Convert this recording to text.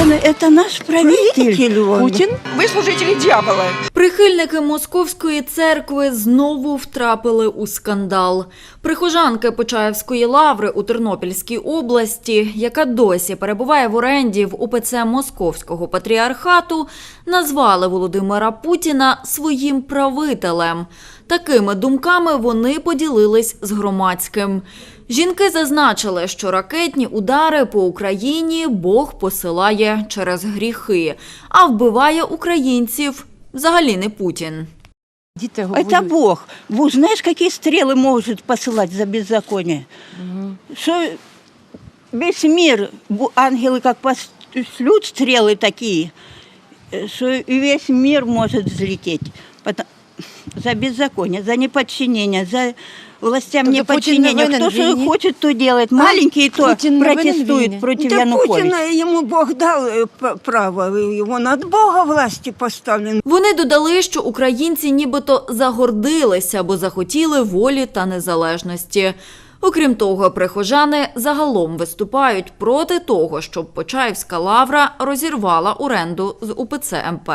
Это, это наш правитель. Путін? Вы служители дьявола. Прихильники московської церкви знову втрапили у скандал. Прихожанки Почаївської лаври у Тернопільській області, яка досі перебуває в оренді в УПЦ Московського патріархату, назвали Володимира Путіна своїм правителем. Такими думками вони поділились з громадським. Жінки зазначили, що ракетні удари по Україні Бог посилає через гріхи, а вбиває українців взагалі не Путін. Діти Это говорять. Бог. Бог, знаешь, какие стрелы может посылать за беззаконие? Что весь мир, бу- ангелы как пошлют стрелы такие, э, что и весь мир может взлететь. За беззаконие, за неподчинение, за властям Тобто Путін не неподчинение. в війні? хочет, то делает. Маленькие то Путін в против Да Януковича. Путина ему Бог дал э, право, его над Бога власти поставлен. Вони додали, що українці нібито загордилися, бо захотіли волі та незалежності. Окрім того, прихожани загалом виступають проти того, щоб Почаївська лавра розірвала оренду з УПЦ МП.